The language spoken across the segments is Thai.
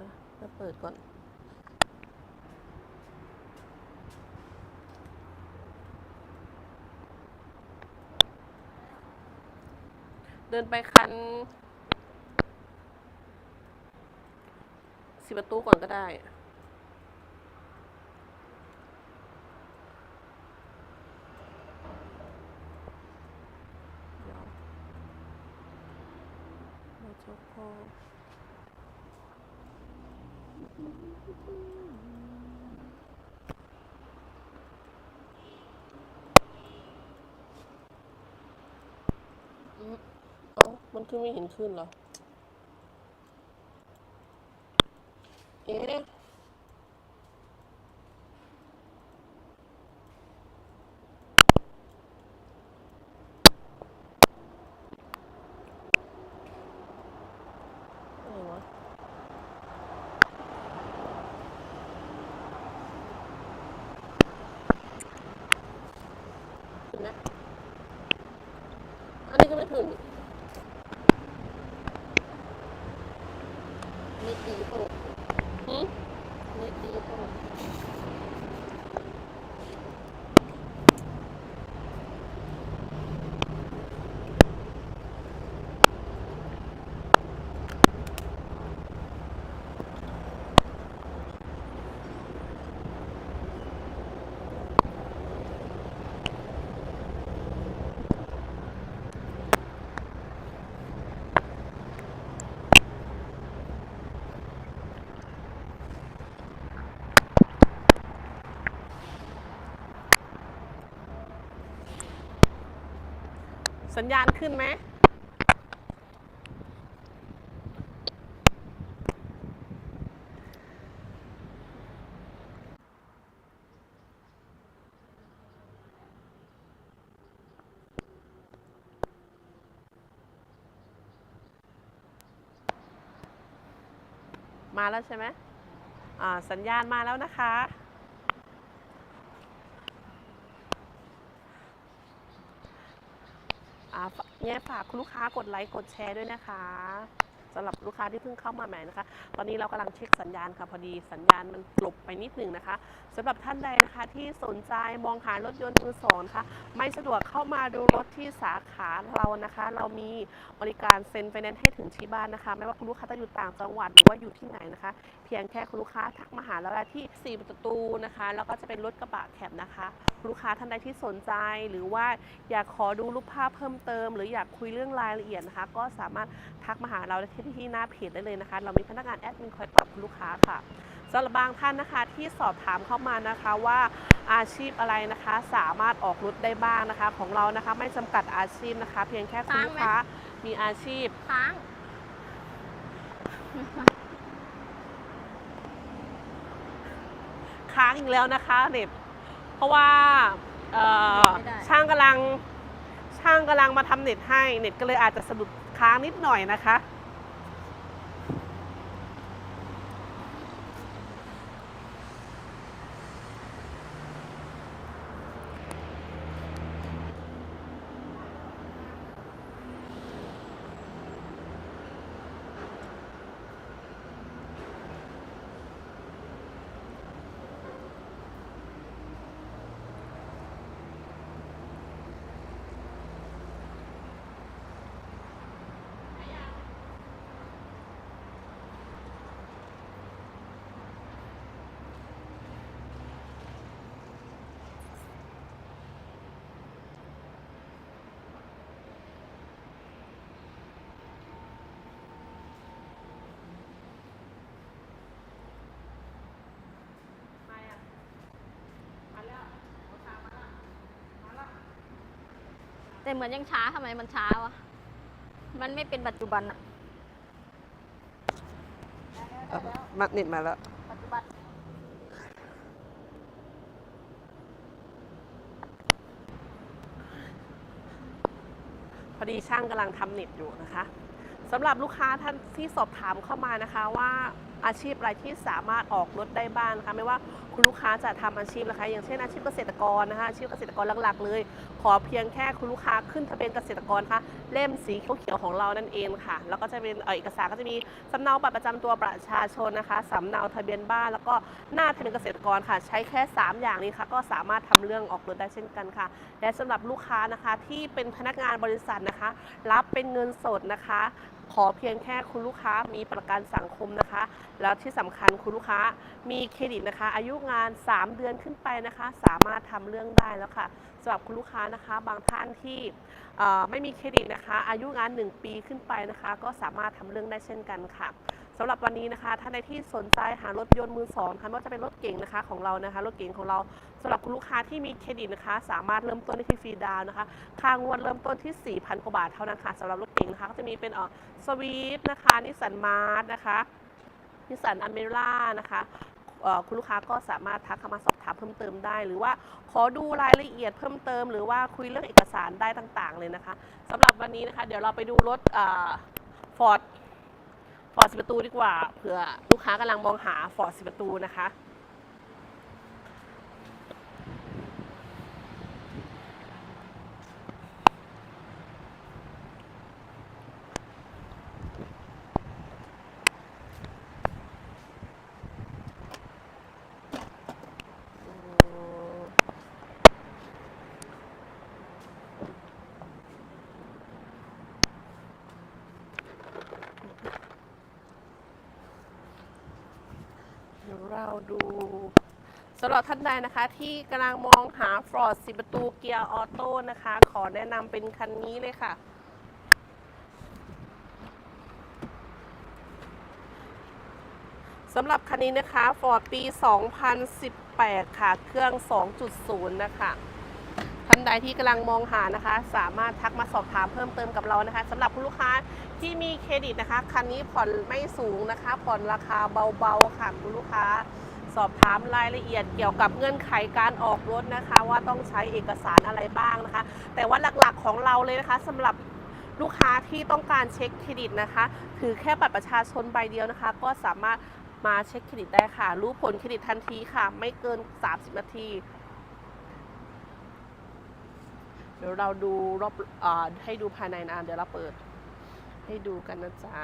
นะมาเปิดก่อน เดินไปคันสิบประตูก่อนก็ได้เดี๋ยว เราจะพออืมเอ้ามันขึ้นไม่เห็นขึ้นเหรอ เอ๊ะ อะไรวะ ถึงนะ อันนี้ก็ไม่ถึงเน็ตดีโปรหืมเน็ตดีโปร สัญญาณขึ้นไหมมาแล้วใช่ไหมสัญญาณมาแล้วนะคะ อ่าฝ เนี่ยฝากคุณลูกค้ากดไลค์กดแชร์ด้วยนะคะ สำหรับลูกค้าที่เพิ่งเข้ามาใหม่นะคะ ตอนนี้เรากำลังเช็คสัญญาณค่ะ พอดีสัญญาณมันกลบไปนิดหนึ่งนะคะสำหรับท่านใดนะคะที่สนใจมองหารถยนต์มือสองนะคะไม่สะดวกเข้ามาดูรถที่สาขาเรานะคะ เรามีบริการเซ็นไฟแนนซ์ให้ถึงที่บ้านนะคะ ไม่ว่าคุณลูกค้าจะอยู่ต่างจังหวัดหรือว่าอยู่ที่ไหนนะคะ เพียงแค่คุณลูกค้าทักมาหาเราได้ที่ 4 ประตูนะคะ แล้วก็จะเป็นรถกระบะแคบนะคะคุณลูกค้าท่านใดที่สนใจหรือว่าอยากขอดูรูปภาพเพิ่มเติม หรืออยากคุยเรื่องรายละเอียดนะคะ ก็สามารถทักมาหาเราได้ที่ที่หน้าเพจได้เลยนะคะ เรามีพนักงานแอดมินคอยตอบคุณลูกค้าค่ะสำหรับบางท่านนะคะที่สอบถามเข้ามานะคะว่าอาชีพอะไรนะคะสามารถออกรถได้บ้างนะคะ ของเรานะคะไม่จำกัดอาชีพนะคะ เพียงแค่คุณลูกค้ามีอาชีพค้างค้างอีกแล้วนะคะเน็ตเพราะว่าเอ่อช่างกำลังช่างกำลังมาทำเน็ตให้เน็ตก็เลยอาจจะสะดุดค้างนิดหน่อยนะคะ แต่เหมือนยังช้าทำไมมันช้าวะ มันไม่เป็นปัจจุบันอะมาเน็ตมาแล้ว ปัจจุบัน พอดีช่างกำลังทำเน็ตอยู่นะคะสำหรับลูกค้าท่านที่สอบถามเข้ามานะคะว่า อาชีพอะไรที่สามารถออกรถได้บ้างนะคะไม่ว่าคุณลูกค้าจะทำอาชีพนะคะ อย่างเช่นอาชีพเกษตรกรนะคะอาชีพเกษตรกรหลักๆ เลย ขอเพียงแค่คุณลูกค้าขึ้นทะเบียนเกษตรกรค่ะเล่มสีเขียวๆของเรานั่นเองค่ะ แล้วก็จะเป็นเอกสารก็จะมีสำเนาบัตรประจำตัวประชาชนนะคะสำเนาทะเบียนบ้าน แล้วก็หน้าทะเบียนเกษตรกรค่ะ ใช้แค่ 3 อย่างนี้ค่ะก็สามารถทำเรื่องออกรถได้เช่นกันค่ะ และสำหรับลูกค้านะคะที่เป็นพนักงานบริษัทนะคะ รับเป็นเงินสดนะคะ ขอเพียงแค่คุณลูกค้ามีประกันสังคมนะคะ แล้วที่สำคัญคุณลูกค้ามีเครดิตนะคะ อายุงาน 3 เดือนขึ้นไปนะคะ สามารถทำเรื่องได้แล้วค่ะสำหรับคุณลูกค้านะคะ บางท่านที่ไม่มีเครดิตนะคะ อายุงาน 1 ปีขึ้นไปนะคะ ก็สามารถทำเรื่องได้เช่นกันค่ะ สำหรับวันนี้นะคะท่านใดที่สนใจหารถยนต์มือสองค่ะไม่ว่าจะเป็นรถเก๋งนะคะของเรานะคะรถเก๋งของเราสำหรับคุณลูกค้าที่มีเครดิตนะคะ สามารถเริ่มต้นได้ที่ฟรีดาวนะคะค่างวดเริ่มต้นที่ 4,000กว่าบาทเท่านั้นค่ะสำหรับรถเก๋งนะคะก็จะมีเป็นเอ่อสวีฟนะคะนิสสันมาร์ทนะคะนิสสันอเมร่านะคะคุณลูกค้าก็สามารถทักเข้ามาสอบถามเพิ่มเติมได้ หรือว่าขอดูรายละเอียดเพิ่มเติม หรือว่าคุยเรื่องเอกสารได้ต่างๆ เลยนะคะสำหรับวันนี้นะคะ เดี๋ยวเราไปดูรถฟอร์ด ฟอร์ดสิประตูดีกว่าเผื่อลูกค้ากำลังมองหาฟอร์ดสิประตูนะคะ เดี๋ยวเราดูสำหรับท่านใดนะคะที่กำลังมองหาฟอร์ดสิประตูเกียร์ออโต้นะคะ ขอแนะนำเป็นคันนี้เลยค่ะ สำหรับคันนี้นะคะฟอร์ดปี 2018 ค่ะ เครื่อง 2.0 นะคะท่านใดที่กำลังมองหานะคะ สามารถทักมาสอบถามเพิ่มเติมกับเรานะคะสำหรับคุณลูกค้าที่มีเครดิตนะคะ คันนี้ผ่อนไม่สูงนะคะ ผ่อนราคาเบาๆค่ะคุณลูกค้า สอบถามรายละเอียดเกี่ยวกับเงื่อนไขการออกรถนะคะ ว่าต้องใช้เอกสารอะไรบ้างนะคะ แต่ว่าหลักๆของเราเลยนะคะสำหรับลูกค้าที่ต้องการเช็คเครดิตนะคะ ถือแค่บัตรประชาชนใบเดียวนะคะ ก็สามารถมาเช็คเครดิตได้ค่ะ รู้ผลเครดิตทันทีค่ะ ไม่เกิน 30 นาที เดี๋ยวเราดูรอบอให้ดูภายในนะเดี๋ยวเราเปิด ให้ดูกันนะจ๊ะ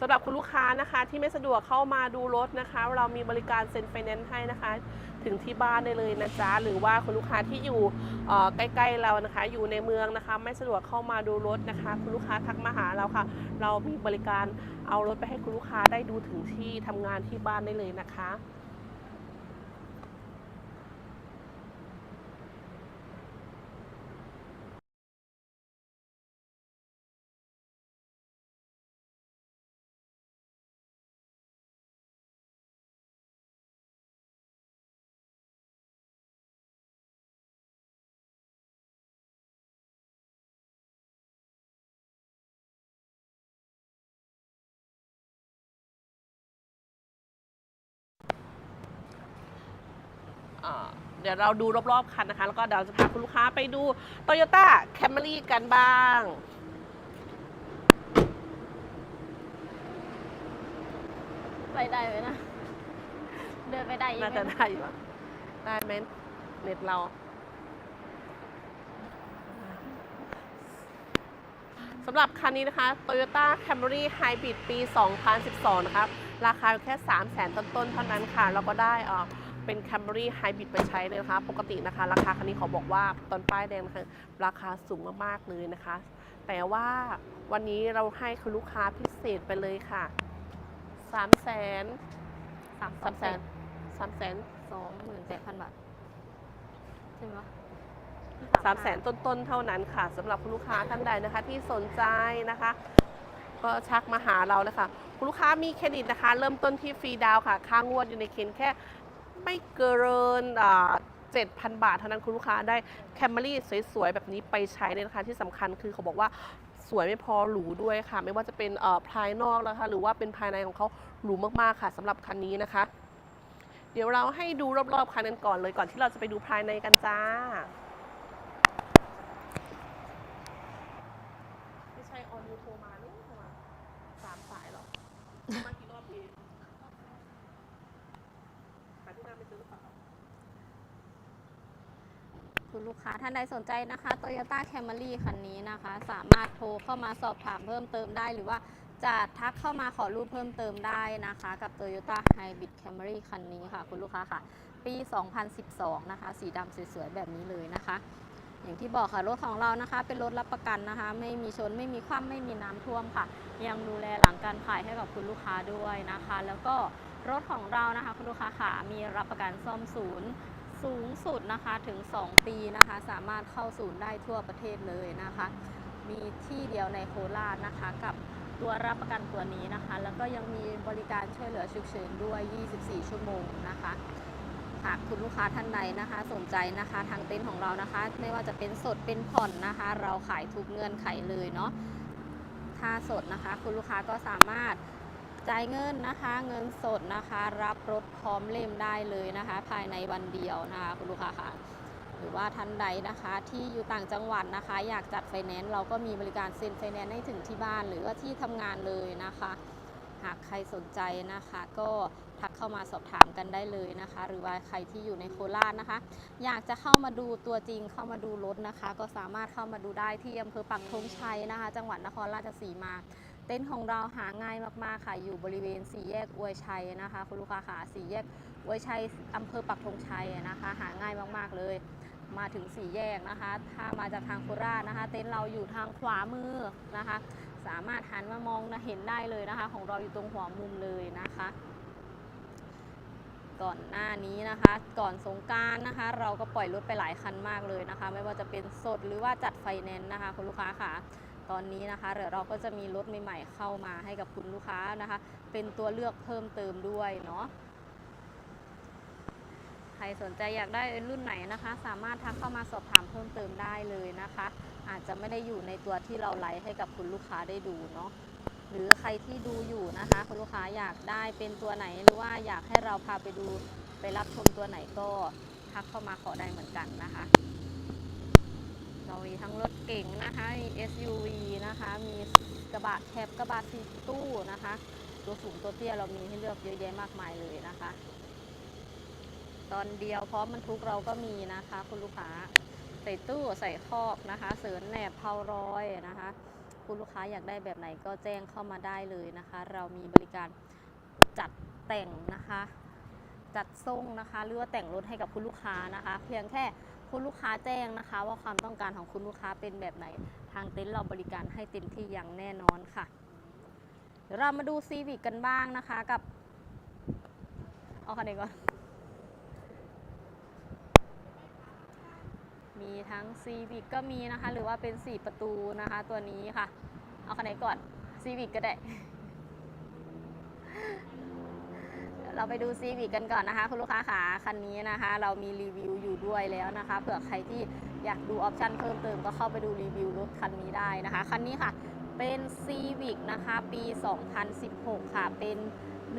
สำหรับคุณลูกค้านะคะที่ไม่สะดวกเข้ามาดูรถนะคะ เรามีบริการเซ็นไฟแนนซ์ให้นะคะ ถึงที่บ้านได้เลยนะจ๊ะหรือว่าคุณลูกค้าที่อยู่ใกล้ๆเรานะคะ อยู่ในเมืองนะคะ ไม่สะดวกเข้ามาดูรถนะคะ คุณลูกค้าทักมาหาเราค่ะ เรามีบริการเอารถไปให้คุณลูกค้าได้ดูถึงที่ทำงานที่บ้านได้เลยนะคะ เดี๋ยวเราดูรอบๆคันนะคะ แล้วก็เดี๋ยวจะพาคุณลูกค้าไปดู Toyota Camry กันบ้างไปได้ไหมนะ เดินไปได้ยังน่าไงจะได้อยู่อะได้ไหมเน็ตเรา สำหรับคันนี้นะคะ Toyota Camry Hybrid ปี 2012 นะคะราคาแค่ 3 0 0 0 0 0 ต้นๆ เท่านั้นค่ะแล้วก็ได้เอ่อ เป็น Camry Hybrid ไปใช้เลยนะคะ ปกตินะคะ ราคาคันนี้ขอบอกว่าตอนป้ายแดงนะคะราคาสูงมากๆเลยนะคะ แต่ว่าวันนี้เราให้คุณลูกค้าพิเศษไปเลยค่ะ3 0 0 0 0สามสามแสนสามแสนสองหมื่นแปดพันบาท ใช่ไหมวะสามแสนต้นๆ เท่านั้นค่ะสำหรับคุณลูกค้าท่านใดนะคะ ที่สนใจนะคะ ก็ชักมาหาเราเลยค่ะ คุณลูกค้ามีเครดิตนะคะ เริ่มต้นที่ฟรีดาวน์ค่ะ ค่างวดอยู่ในเกณฑ์แค่ ไม่เกินเจ็ดพันบาท เท่านั้นคุณลูกค้าได้แคมรี่สวยๆ แบบนี้ไปใช้เลยนะคะที่สำคัญคือเขาบอกว่าสวยไม่พอหรูด้วยค่ะ ไม่ว่าจะเป็นภายนอกนะคะหรือว่าเป็นภายในของเขาหรูมากๆค่ะสำหรับคันนี้นะคะ เดี๋ยวเราให้ดูรอบๆคันกันก่อนเลยก่อนที่เราจะไปดูภายในกันจ้าไม่ใช่ออนิวโทรมานี่โทรมามากี่รอบพี่าที่นั่งไม่ซื้อหรือเปล่า คุณลูกค้าท่านใดสนใจนะคะ Toyota Camry คันนี้นะคะ สามารถโทรเข้ามาสอบถามเพิ่มเติมได้หรือว่าจะทักเข้ามาขอรูปเพิ่มเติมได้นะคะ กับ Toyota Hybrid Camry คันนี้ค่ะคุณลูกค้าค่ะ ปี 2012 นะคะ สีดำสวยๆ แบบนี้เลยนะคะ อย่างที่บอกค่ะรถของเรานะคะ เป็นรถรับประกันนะคะ ไม่มีชนไม่มีคว่ำไม่มีน้ำท่วมค่ะ ยังดูแลหลังการขายให้กับคุณลูกค้าด้วยนะคะ แล้วก็รถของเรานะคะ คุณลูกค้าค่ะมีรับประกันซ่อมศูนย์ สูงสุดนะคะถึง 2 ปีนะคะ สามารถเข้าศูนย์ได้ทั่วประเทศเลยนะคะ มีที่เดียวในโคราชนะคะ กับตัวรับประกันตัวนี้นะคะ แล้วก็ยังมีบริการช่วยเหลือฉุกเฉินด้วย 24 ชั่วโมงนะคะหากคุณลูกค้าท่านใดนะคะ สนใจนะคะทางเต็นท์ของเรานะคะ ไม่ว่าจะเป็นสดเป็นผ่อนนะคะ เราขายทุกเงื่อนไขเลยเนาะถ้าสดนะคะ คุณลูกค้าก็สามารถ จ่ายเงินนะคะเงินสดนะคะ รับรถพร้อมเล่มได้เลยนะคะ ภายในวันเดียวนะคะคุณลูกค้าค่ะหรือว่าท่านใดนะคะที่อยู่ต่างจังหวัดนะคะ อยากจัดไฟแนนซ์เราก็มีบริการเซ็นไฟแนนซ์ให้ถึงที่บ้านหรือว่าที่ทำงานเลยนะคะ หากใครสนใจนะคะ ก็ทักเข้ามาสอบถามกันได้เลยนะคะ หรือว่าใครที่อยู่ในโคราชนะคะ อยากจะเข้ามาดูตัวจริงเข้ามาดูรถนะคะ ก็สามารถเข้ามาดูได้ที่อำเภอปักธงชัยนะคะ จังหวัดนครราชสีมา เต็นท์ของเราหาง่ายมากๆค่ะ อยู่บริเวณสี่แยกอวยชัยนะคะคุณลูกค้าค่ะสี่แยกอวยชัยอำเภอปักธงชัยนะคะ หาง่ายมากๆเลย มาถึงสี่แยกนะคะ ถ้ามาจากทางโคราชนะคะ เต็นท์เราอยู่ทางขวามือนะคะ สามารถหันมามองนะเห็นได้เลยนะคะ ของเราอยู่ตรงหัวมุมเลยนะคะก่อนหน้านี้นะคะ ก่อนสงการนะคะ เราก็ปล่อยรถไปหลายคันมากเลยนะคะ ไม่ว่าจะเป็นสดหรือว่าจัดไฟแนนซ์นะคะ คุณลูกค้าค่ะ ตอนนี้นะคะเดี๋ยวเราก็จะมีรถใหม่ๆเข้ามาให้กับคุณลูกค้านะคะ เป็นตัวเลือกเพิ่มเติมด้วยเนาะใครสนใจอยากได้รุ่นไหนนะคะ สามารถทักเข้ามาสอบถามเพิ่มเติมได้เลยนะคะ อาจจะไม่ได้อยู่ในตัวที่เราไลฟ์ให้กับคุณลูกค้าได้ดูเนาะหรือใครที่ดูอยู่นะคะ คุณลูกค้าอยากได้เป็นตัวไหนหรือว่าอยากให้เราพาไปดูไปรับชมตัวไหนก็ทักเข้ามาขอได้เหมือนกันนะคะ เรามีทั้งรถเก่งนะคะมี SUV นะคะ มีกระบะแคบกระบะซีตู้นะคะ ตัวสูงตัวเตี้ยเรามีให้เลือกเยอะแยะมากมายเลยนะคะ ตอนเดียวพร้อมบรรทุกเราก็มีนะคะ คุณลูกค้าใส่ตู้ใส่คอกนะคะ เสรินแหนบเพารอยนะคะ คุณลูกค้าอยากได้แบบไหนก็แจ้งเข้ามาได้เลยนะคะ เรามีบริการจัดแต่งนะคะ จัดทรงนะคะหรือว่าแต่งรถให้กับคุณลูกค้านะคะ เพียงแค่ คุณลูกค้าแจ้งนะคะ ว่าความต้องการของคุณลูกค้าเป็นแบบไหน ทางเต็นท์เราบริการให้เต็มที่อย่างแน่นอนค่ะ เดี๋ยวเรามาดูซีวิกกันบ้างนะคะกับเอาคันไหนก่อน มีทั้งซีวิกก็มีนะคะ หรือว่าเป็น 4 ประตูนะคะ ตัวนี้ค่ะ เอาคันไหนก่อนซีวิกก็ได้ เราไปดูซีวิกกันก่อนนะคะ คุณลูกค้าขาคันนี้นะคะ เรามีรีวิวอยู่ด้วยแล้วนะคะเผื่อใครที่อยากดูออปชันเพิ่มเติมก็เข้าไปดูรีวิวรถคันนี้ได้นะคะ คันนี้ค่ะเป็น Civic นะคะ ปี 2016 ค่ะ เป็น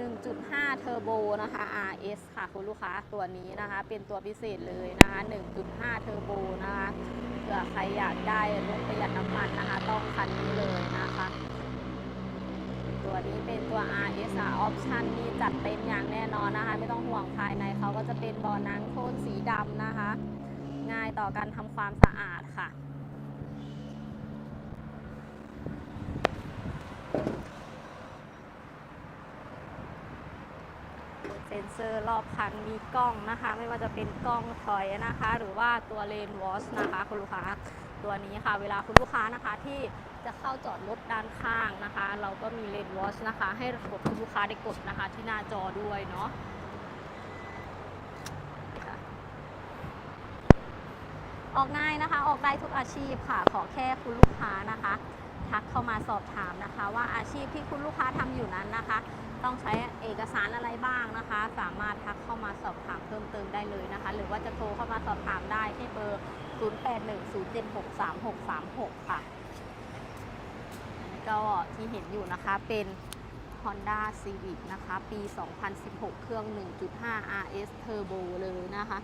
1.5 เทอร์โบนะคะ RS ค่ะ คุณลูกค้าตัวนี้นะคะ เป็นตัวพิเศษเลยนะคะ 1.5 เทอร์โบนะคะเผื่อใครอยากได้รถประหยัดน้ำมันนะคะ ต้องคันนี้เลยนะ นี้เป็นตัว RS ออปชันนี่จัดเต็มอย่างแน่นอนนะคะ ไม่ต้องห่วงภายในเขาก็จะเป็นบอนังโทนสีดำนะคะ ง่ายต่อการทำความสะอาดค่ะเซ็นเซอร์รอบคันมีกล้องนะคะ ไม่ว่าจะเป็นกล้องถอยนะคะ หรือว่าตัวเลนวอชนะคะ คุณลูกค้าตัวนี้ค่ะ เวลาคุณลูกค้านะคะที่ จะเข้าจอดรถด้านข้างนะคะ เราก็มีเลนวอชนะคะ ให้กดคุณลูกค้าได้กดนะคะ ที่หน้าจอด้วยเนาะออกง่ายนะคะ ออกได้ทุกอาชีพค่ะ ขอแค่คุณลูกค้านะคะ ทักเข้ามาสอบถามนะคะ ว่าอาชีพที่คุณลูกค้าทำอยู่นั้นนะคะ ต้องใช้เอกสารอะไรบ้างนะคะ สามารถทักเข้ามาสอบถามเพิ่มเติมได้เลยนะคะ หรือว่าจะโทรเข้ามาสอบถามได้ที่เบอร์ 0810763636 ค่ะอันนี้ ก็ที่เห็นอยู่นะคะเป็น Honda Civic นะคะ ปี 2016 เครื่อง 1.5 RS Turbo เลยนะคะ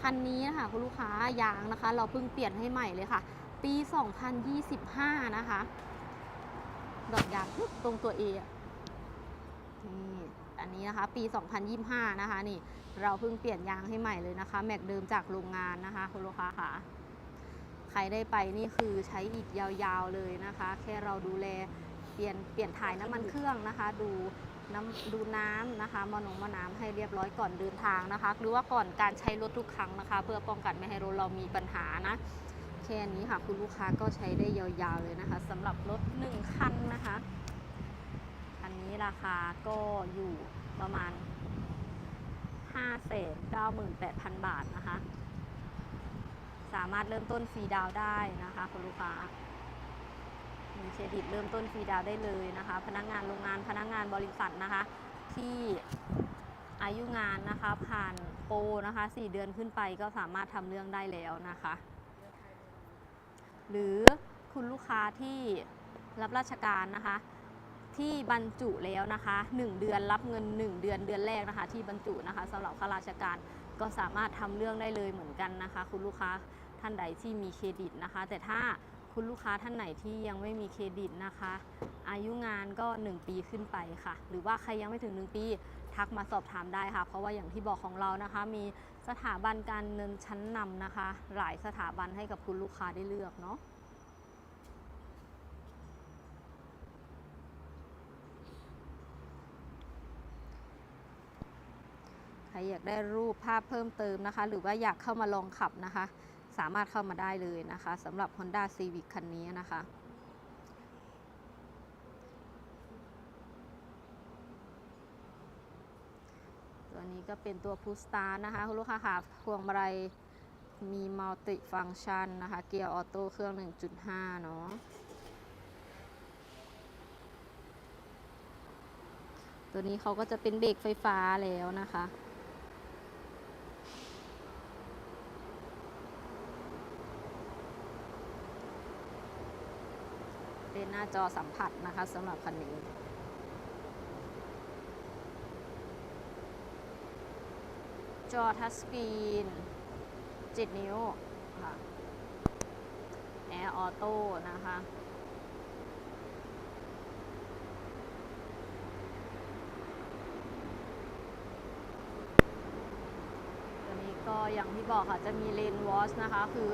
คันนี้นะคะคุณลูกค้ายางนะคะ เราเพิ่งเปลี่ยนให้ใหม่เลยค่ะ ปี 2025 นะคะ ดอกยางตรงตัว A อนี่อันนี้นะคะ ปี 2025 นะคะ นี่เราเพิ่งเปลี่ยนยางให้ใหม่เลยนะคะ แม็กเดิมจากโรงงานนะคะ คุณลูกค้าค่ะ ใครได้ไปนี่คือใช้อีกยาวๆเลยนะคะ แค่เราดูแลเปลี่ยนเปลี่ยนถ่ายน้ำมันเครื่องนะคะ ดูน้ำดูน้ำนะคะมอนงมอน้ำให้เรียบร้อยก่อนเดินทางนะคะ หรือว่าก่อนการใช้รถทุกครั้งนะคะ เพื่อป้องกันไม่ให้รถเรามีปัญหานะแค่นี้ค่ะ คุณลูกค้าก็ใช้ได้ยาวๆเลยนะคะสำหรับรถ1คันนะคะคันนี้ราคาก็อยู่ประมาณ5 9 8 0 0 0 บาทนะคะ สามารถเริ่มต้นฟรีดาวได้นะคะคุณลูกค้ามีเครดิตเริ่มต้นฟรีดาวได้เลยนะคะ พนักงานโรงงานพนักงานบริษัทนะคะ ที่อายุงานนะคะผ่านโปรนะคะ4เดือนขึ้นไปก็สามารถทำเรื่องได้แล้วนะคะ หรือคุณลูกค้าที่รับราชการนะคะ ที่บรรจุแล้วนะคะ 1 เดือนรับเงิน 1 เดือนเดือนแรกนะคะ ที่บรรจุนะคะสำหรับข้าราชการก็สามารถทำเรื่องได้เลยเหมือนกันนะคะ คุณลูกค้า ท่านใดที่มีเครดิตนะคะ แต่ถ้าคุณลูกค้าท่านไหนที่ยังไม่มีเครดิตนะคะ อายุงานก็ 1 ปีขึ้นไปค่ะ หรือว่าใครยังไม่ถึง 1 ปีทักมาสอบถามได้ค่ะ เพราะว่าอย่างที่บอกของเรานะคะ มีสถาบันการเงินชั้นนำนะคะ หลายสถาบันให้กับคุณลูกค้าได้เลือกเนาะใครอยากได้รูปภาพเพิ่มเติมนะคะ หรือว่าอยากเข้ามาลองขับนะคะ สามารถเข้ามาได้เลยนะคะสำหรับ Honda Civic คันนี้นะคะ ตัวนี้ก็เป็นตัวพูสตาร์นะคะคุณลูกค้าค่ะพวงมาลัยมีมัลติฟังชันนะคะ เกียร์ออโต้เครื่อง 1.5 เนาะตัวนี้เขาก็จะเป็นเบรกไฟฟ้าแล้วนะคะ เป็นหน้าจอสัมผัสนะคะสำหรับคันนี้จอทัชสกรีน7นิ้วค่ะแอร์ออโต้นะคะตัวนี้ก็อย่างที่บอกค่ะ จะมีเลนวอชนะคะ คือ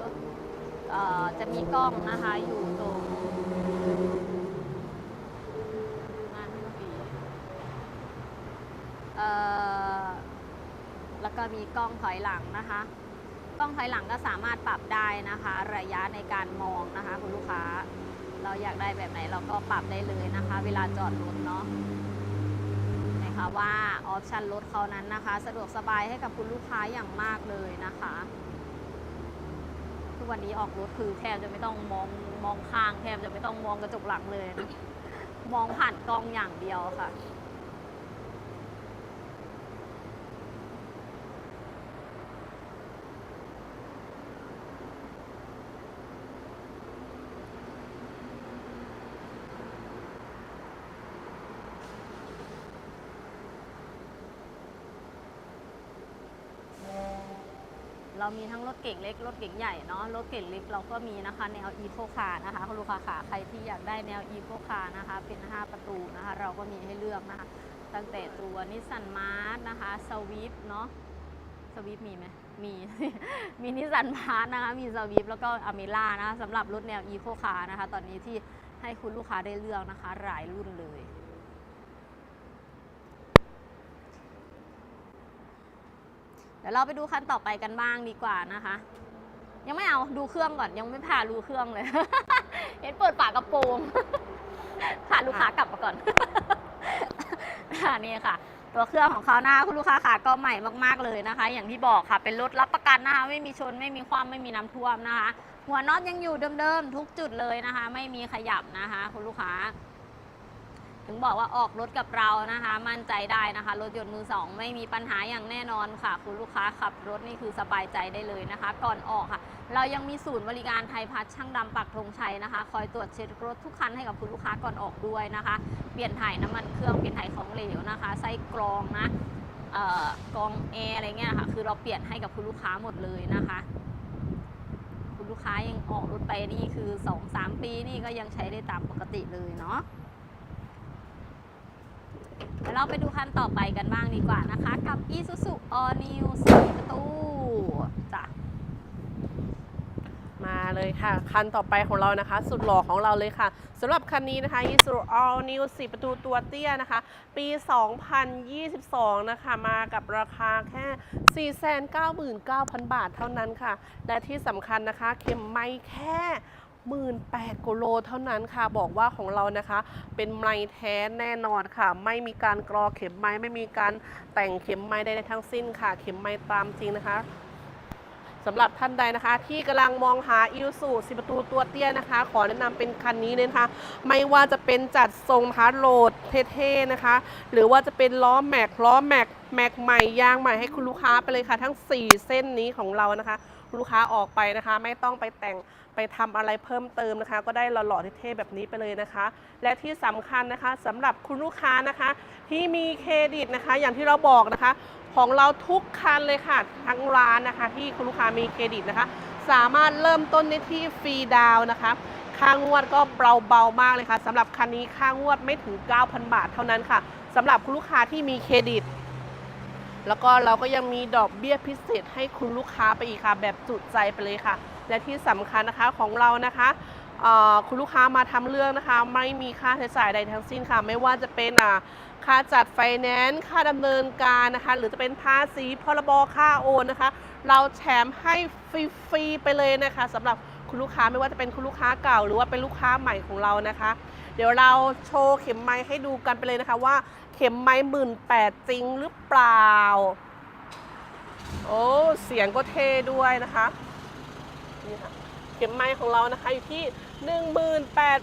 อจะมีกล้องนะคะอยู่ตรงานที่ปีเอ่อแล้ว กล้องถอยหลังนะคะ กล้องถอยหลังก็สามารถปรับได้นะคะ ระยะในการมองนะคะ คุณลูกค้า เราอยากได้แบบไหนเราก็ปรับได้เลยนะคะ เวลาจอดรถเนาะนะคะว่าออปชันรถเขานั้นนะคะ สะดวกสบายให้กับคุณลูกค้าอย่างมากเลยนะคะทุกวันนี้ออกรถคือแทบจะไม่ต้องมองมองข้างแทบจะไม่ต้องมองกระจกหลังเลยนะมองผ่านกล้องอย่างเดียวค่ะ เรามีทั้งรถเก่งเล็ก รถเก่งใหญ่เนาะ รถเก่งเล็กเราก็มีนะคะ แนว Eco Car นะคะคุณลูกค้าขาใครที่อยากได้แนว Eco Car นะคะ เป็น 5 ประตูนะคะ เราก็มีให้เลือกนะคะ ตั้งแต่ตัวนิสสันมาร์ทนะคะสวิฟเนาะสวิฟมีไหมมี มีนิสสันมาร์ทนะคะ มีสวิฟแล้วก็อเมล่านะคะสำหรับรถแนว Eco Car นะคะ ตอนนี้ที่ให้คุณลูกค้าได้เลือกนะคะ หลายรุ่นเลย เดี๋ยวเราไปดูคันต่อไปกันบ้างดีกว่านะคะ ยังไม่เอาดูเครื่องก่อนยังไม่พาดูเครื่องเลย เห็นเปิดฝากระโปรงพาลูกค้ากลับมาก่อนนี่ค่ะ ตัวเครื่องของเขาหน้าคุณลูกค้าขาก็ใหม่มากๆเลยนะคะ อย่างที่บอกค่ะเป็นรถรับประกันนะคะ ไม่มีชนไม่มีความไม่มีน้ำท่วมนะคะ หัวน็อตยังอยู่เดิมๆทุกจุดเลยนะคะ ไม่มีขยับนะคะ คุณลูกค้า ถึงบอกว่าออกรถกับเรานะคะ มั่นใจได้นะคะ รถยนต์มือสองไม่มีปัญหาอย่างแน่นอนค่ะ คุณลูกค้าขับรถนี่คือสบายใจได้เลยนะคะ ก่อนออกค่ะ เรายังมีศูนย์บริการไทยพัฒช่างดำปักธงชัยนะคะ คอยตรวจเช็ครถทุกคันให้กับคุณลูกค้าก่อนออกด้วยนะคะ เปลี่ยนถ่ายน้ำมันเครื่องเปลี่ยนถ่ายของเหลวนะคะ ไส้กรองนะกรองแอร์อะไรเงี้ยนะคะคือเราเปลี่ยนให้กับคุณลูกค้าหมดเลยนะคะ คุณลูกค้ายังออกรถไปนี่คือ 2-3 ปีนี่ก็ยังใช้ได้ตามปกติเลยเนาะ ดี๋ยวเราไปดูคันต่อไปกันบ้างดีกว่านะคะ กับ Isuzu All New 4ประตูจ้ะมาเลยค่ะ คันต่อไปของเรานะคะ สุดหล่อของเราเลยค่ะสำหรับคันนี้นะคะ Isuzu All New 4 ประตูตัวเตี้ยนะคะ ปี 2022 นะคะ มากับราคาแค่ 499,000 บาทเท่านั้นค่ะ และที่สำคัญนะคะ เข็มไม่แค่ 18กิโลเท่านั้นค่ะบอกว่าของเรานะคะ เป็นไม้แท้แน่นอนค่ะ ไม่มีการกรอเข็มไม้ไม่มีการแต่งเข็มไม้ใดๆทั้งสิ้นค่ะ เข็มไม้ตามจริงนะคะสำหรับท่านใดนะคะ ที่กำลังมองหาอิลสูสิประตูตัวเตี้ยนะคะ ขอแนะนำเป็นคันนี้เลยนะคะ ไม่ว่าจะเป็นจัดทรงนะคะโหลดเท่ๆนะคะ หรือว่าจะเป็นล้อแม็กล้อแม็กแม็กใหม่ยางใหม่ให้คุณลูกค้าไปเลยค่ะ ทั้ง 4 เส้นนี้ของเรานะคะ ลูกค้าออกไปนะคะ ไม่ต้องไปแต่งไปทำอะไรเพิ่มเติมนะคะ ก็ได้หล่อๆเท่ๆแบบนี้ไปเลยนะคะ และที่สำคัญนะคะสำหรับคุณลูกค้านะคะ ที่มีเครดิตนะคะ อย่างที่เราบอกนะคะ ของเราทุกคันเลยค่ะทั้งร้านนะคะ ที่คุณลูกค้ามีเครดิตนะคะ สามารถเริ่มต้นได้ที่ฟรีดาวนะคะค่างวดก็เบาเบามากเลยค่ะสำหรับคันนี้ค่างวดไม่ถึง 9,000 บาทเท่านั้นค่ะสำหรับคุณลูกค้าที่มีเครดิต แล้วก็เราก็ยังมีดอกเบี้ยพิเศษให้คุณลูกค้าไปอีกค่ะ แบบจุใจไปเลยค่ะ และที่สำคัญนะคะของเรานะคะคุณลูกค้ามาทำเรื่องนะคะ ไม่มีค่าใช้จ่ายใดทั้งสิ้นค่ะ ไม่ว่าจะเป็นค่าจัดไฟแนนซ์ค่าดำเนินการนะคะ หรือจะเป็นภาษีพรบค่าโอนนะคะ เราแถมให้ฟรีๆไปเลยนะคะสำหรับ คุณลูกค้าไม่ว่าจะเป็นคุณลูกค้าเก่า หรือว่าเป็นลูกค้าใหม่ของเรานะคะ เดี๋ยวเราโชว์เข็มไม้ให้ดูกันไปเลยนะคะว่าเข็มไม้หมื่นแปดจริงหรือเปล่า โอ้เสียงก็เท่ด้วยนะคะนี่ค่ะเข็มไม้ของเรานะคะอยู่ที่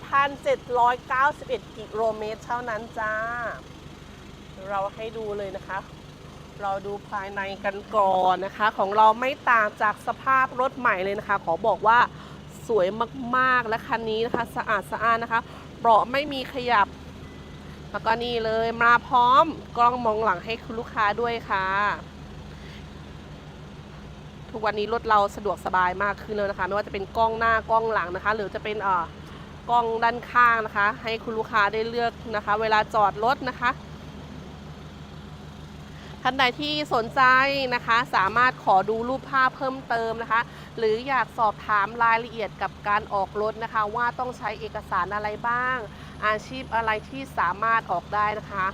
18,791กิโลเมตรเท่านั้นจ้า เราให้ดูเลยนะคะเราดูภายในกันก่อนนะคะ ของเราไม่ต่างจากสภาพรถใหม่เลยนะคะ ขอบอกว่า สวยมากๆและคันนี้นะคะสะอาดสะอ้านนะคะเบาะไม่มีขยับ แล้วก็นี่เลยมาพร้อมกล้องมองหลังให้คุณลูกค้าด้วยค่ะ ทุกวันนี้รถเราสะดวกสบายมากขึ้นแล้วนะคะ ไม่ว่าจะเป็นกล้องหน้ากล้องหลังนะคะ หรือจะเป็นเอ่อกล้องด้านข้างนะคะ ให้คุณลูกค้าได้เลือกนะคะ เวลาจอดรถนะคะ ท่านใดที่สนใจนะคะ สามารถขอดูรูปภาพเพิ่มเติมนะคะ หรืออยากสอบถามรายละเอียดกับการออกรถนะคะ ว่าต้องใช้เอกสารอะไรบ้าง อาชีพอะไรที่สามารถออกได้นะคะ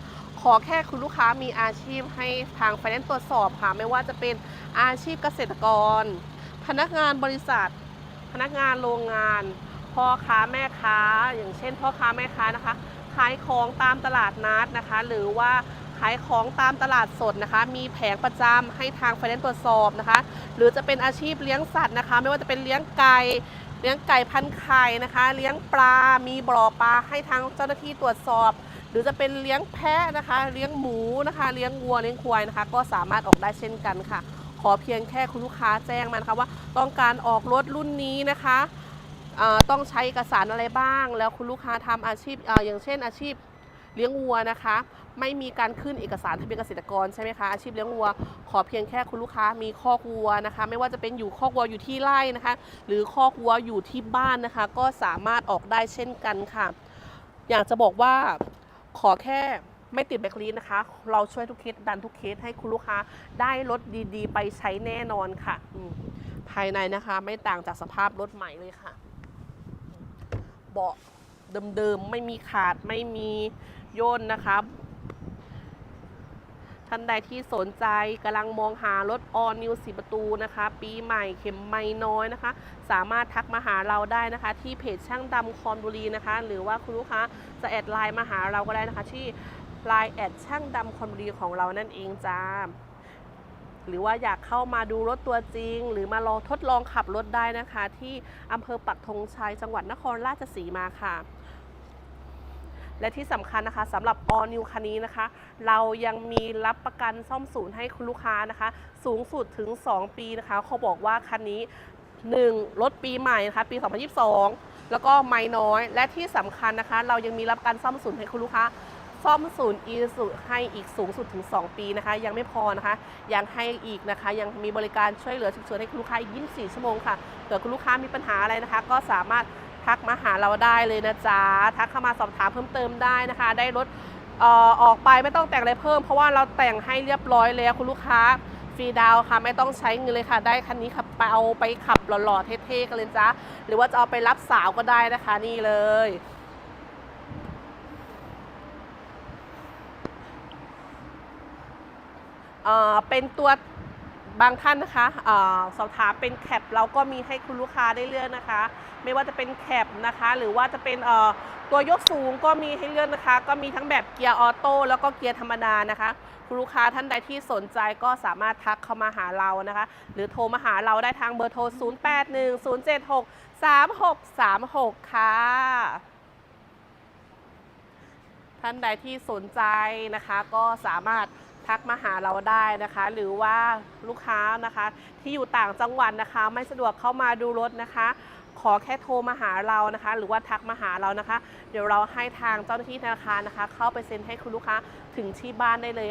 ขอแค่คุณลูกค้ามีอาชีพให้ทางไฟแนนซ์ตรวจสอบค่ะ ไม่ว่าจะเป็นอาชีพเกษตรกร พนักงานบริษัท พนักงานโรงงานพ่อค้าแม่ค้า อย่างเช่นพ่อค้าแม่ค้านะคะขายของตามตลาดนัดนะคะ หรือว่า ขายของตามตลาดสดนะคะ มีแผงประจำให้ทางไฟแนนซ์ตรวจสอบนะคะ หรือจะเป็นอาชีพเลี้ยงสัตว์นะคะ ไม่ว่าจะเป็นเลี้ยงไก่เลี้ยงไก่พันไข่นะคะ เลี้ยงปลา มีบ่อปลาให้ทางเจ้าหน้าที่ตรวจสอบ หรือจะเป็นเลี้ยงแพะนะคะ เลี้ยงหมูนะคะ เลี้ยงวัว เลี้ยงควายนะคะ ก็สามารถออกได้เช่นกันค่ะ ขอเพียงแค่คุณลูกค้าแจ้งมานะคะว่าต้องการออกรถรุ่นนี้นะคะ ต้องใช้เอกสารอะไรบ้าง แล้วคุณลูกค้าทำอาชีพออย่างเช่นอาชีพ เลี้ยงวัวนะคะ ไม่มีการขึ้นเอกสารทะเบียนเกษตรกรใช่ไหมคะอาชีพเลี้ยงวัว ขอเพียงแค่คุณลูกค้ามีคอกวัวนะคะ ไม่ว่าจะเป็นอยู่คอกวัวอยู่ที่ไร่นะคะ หรือคอกวัวอยู่ที่บ้านนะคะ ก็สามารถออกได้เช่นกันค่ะ อยากจะบอกว่าขอแค่ไม่ติดแบคลีนนะคะ เราช่วยทุกเคสดันทุกเคสให้คุณลูกค้าได้รถดีๆ ไปใช้แน่นอนค่ะ ภายในนะคะไม่ต่างจากสภาพรถใหม่เลยค่ะ เบาะเดิมๆ ไม่มีขาดไม่มี ย่นนะคะท่านใดที่สนใจกำลังมองหารถออนิวสีประตูนะคะ ปีใหม่เข็มไม่น้อยนะคะ สามารถทักมาหาเราได้นะคะ ที่เพจช่างดำคอนบุรีนะคะ หรือว่าคุณลูกค้าจะแอดไลน์มาหาเราก็ได้นะคะ ที่ไลน์แอดช่างดำคอนบุรีของเรานั่นเองจ้าหรือว่าอยากเข้ามาดูรถตัวจริง หรือมาลองทดลองขับรถได้นะคะ ที่อำเภอปักธงชัยจังหวัดนครราชสีมาค่ะ และที่สำคัญนะคะสำหรับ All New คันนี้นะคะ เรายังมีรับประกันซ่อมศูนย์ให้คุณลูกค้านะคะ สูงสุดถึง 2 ปีนะคะ เขาบอกว่าคันนี้ 1 รถปีใหม่นะคะปี 2022 แล้วก็ไม่น้อย และที่สำคัญนะคะ เรายังมีรับประกันซ่อมศูนย์ให้คุณลูกค้าซ่อมศูนย์อีสุให้อีกสูงสุดถึง 2 ปีนะคะ ยังไม่พอนะคะ ยังให้อีกนะคะ ยังมีบริการช่วยเหลือฉุกเฉินให้คุณลูกค้าอีก 24 ชั่วโมงค่ะเกิดคุณลูกค้ามีปัญหาอะไรนะคะ ก็สามารถ ทักมาหาเราได้เลยนะจ๊ะ ทักเข้ามาสอบถามเพิ่มเติมได้นะคะ ได้รถออกไปไม่ต้องแต่งอะไรเพิ่ม เพราะว่าเราแต่งให้เรียบร้อยแล้วคุณลูกค้าฟรีดาวน์ค่ะ ไม่ต้องใช้เงินเลยค่ะ ได้คันนี้ขับไปเอาไปขับหล่อๆเท่ๆกันเลยจ้าหรือว่าจะเอาไปรับสาวก็ได้นะคะนี่เลยเเป็นตัว บางท่านนะคะสอบถามเป็นแคปเราก็มีให้คุณลูกค้าได้เลือกนะคะ ไม่ว่าจะเป็นแคปนะคะ หรือว่าจะเป็นตัวยกสูงก็มีให้เลือกนะคะ ก็มีทั้งแบบเกียร์ออโต้แล้วก็เกียร์ธรรมดานะคะ คุณลูกค้าท่านใดที่สนใจก็สามารถทักเข้ามาหาเรานะคะ หรือโทรมาหาเราได้ทางเบอร์โทร 0810763636 ค่ะท่านใดที่สนใจนะคะก็สามารถ ทักมาหาเราได้นะคะ หรือว่าลูกค้านะคะ ที่อยู่ต่างจังหวัดนะคะ ไม่สะดวกเข้ามาดูรถนะคะ ขอแค่โทรมาหาเรานะคะ หรือว่าทักมาหาเรานะคะ เดี๋ยวเราให้ทางเจ้าหน้าที่ธนาคารนะคะ เข้าไปเซ็นให้คุณลูกค้าถึงที่บ้านได้เลย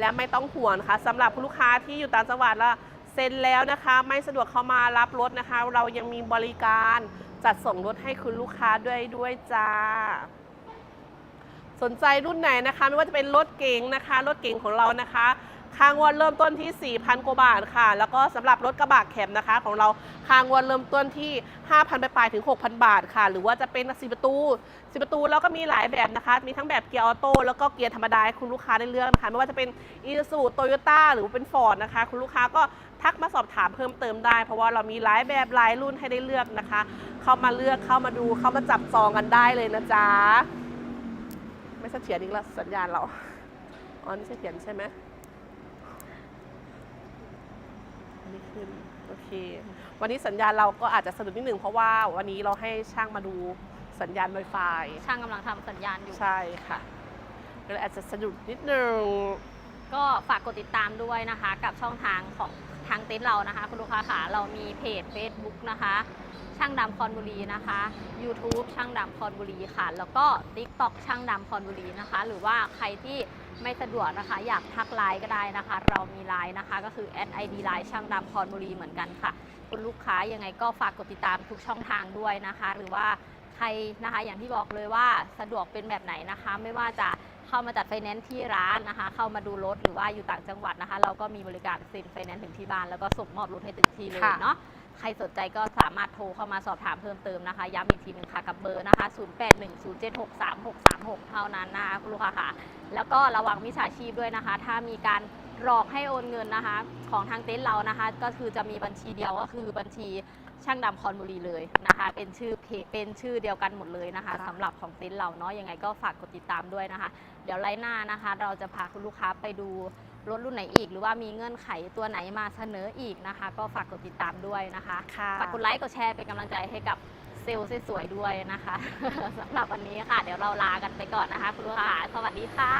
และไม่ต้องห่วงนะคะสำหรับคุณลูกค้าที่อยู่ต่างจังหวัดแล้วเซ็นแล้วนะคะ ไม่สะดวกเข้ามารับรถนะคะ เรายังมีบริการจัดส่งรถให้คุณลูกค้าด้วยด้วยจ้า สนใจรุ่นไหนนะคะ ไม่ว่าจะเป็นรถเก๋งนะคะ รถเก๋งของเรานะคะ ค่างวดเริ่มต้นที่ 4,000 กว่าบาทค่ะ แล้วก็สำหรับรถกระบะแคบนะคะ ของเราค่างวดเริ่มต้นที่ 5,000 ไปปลายถึง 6,000 บาทค่ะ หรือว่าจะเป็นสีประตูสีประตูเราก็มีหลายแบบนะคะ มีทั้งแบบเกียร์ออโต้แล้วก็เกียร์ธรรมดาให้คุณลูกค้าได้เลือกนะคะไม่ว่าจะเป็นอีซูโตโยต้าหรือเป็นฟอร์ดนะคะ คุณลูกค้าก็ทักมาสอบถามเพิ่มเติมได้ เพราะว่าเรามีหลายแบบหลายรุ่นให้ได้เลือกนะคะ เข้ามาเลือกเข้ามาดูเข้ามาจับจองกันได้เลยนะจ๊ะ ไม่เสถียรอีกแล้วสัญญาณเราอ๋อนี่เสถียรใช่ไหมอันนี่ขึ้นโอเค วันนี้สัญญาณเราก็อาจจะสะดุดนิดหนึ่งเพราะว่าวันนี้เราให้ช่างมาดูสัญญาณ Wi-Fi ช่างกำลังทำสัญญาณอยู่ ใช่ค่ะก็เลยอาจจะสะดุดนิดหนึ่งก็ฝากกดติดตามด้วยนะคะ กับช่องทางของทาง เต็นท์เรานะคะ คุณลูกค้าค่ะเรามีเพจ Facebook นะคะ ช่างดำคอนบุรีนะคะ YouTube ช่างดำคอนบุรีค่ะ แล้วก็ TikTok ช่างดำคอนบุรีนะคะ หรือว่าใครที่ไม่สะดวกนะคะ อยากทักไลน์ก็ได้นะคะ เรามีไลน์นะคะ ก็คือ @id ไลน์ช่างดำคอนบุรีเหมือนกันค่ะ คุณลูกค้ายังไงก็ฝากกดติดตามทุกช่องทางด้วยนะคะ หรือว่าใครนะคะอย่างที่บอกเลยว่าสะดวกเป็นแบบไหนนะคะ ไม่ว่าจะ เข้ามาจัดไฟแนนซ์ที่ร้านนะคะ เข้ามาดูรถหรือว่าอยู่ต่างจังหวัดนะคะ เราก็มีบริการเซ็นไฟแนนซ์ถึงที่บ้านแล้วก็ส่งมอบรถให้ถึงที่เลยเนาะใครสนใจก็สามารถโทรเข้ามาสอบถามเพิ่มเติมนะคะ ย้ำอีกทีหนึ่งค่ะกับเบอร์นะคะ 0810763636 เท่านั้นนะคะคุณลูกค้าค่ะ แล้วก็ระวังมิจฉาชีพด้วยนะคะ ถ้ามีการหลอกให้โอนเงินนะคะ ของทางเต็นท์เรานะคะ ก็คือจะมีบัญชีเดียวก็คือบัญชี ช่างดำคอนบุรีเลยนะคะ เป็นชื่อเพจเป็นชื่อเดียวกันหมดเลยนะคะค่ะสำหรับของเต็นท์เราเนาะยังไงก็ฝากกดติดตามด้วยนะคะ เดี๋ยวไลน์หน้านะคะ เราจะพาคุณลูกค้าไปดูรถรุ่นไหนอีก หรือว่ามีเงื่อนไขตัวไหนมาเสนออีกนะคะ ก็ฝากกดติดตามด้วยนะคะค่ะฝากกดไลค์กดแชร์เป็นกำลังใจให้กับเซลล์สวยๆด้วยนะคะสำหรับวันนี้ค่ะ เดี๋ยวเราลากันไปก่อนนะคะ คุณลูกค้าสวัสดีค่ะ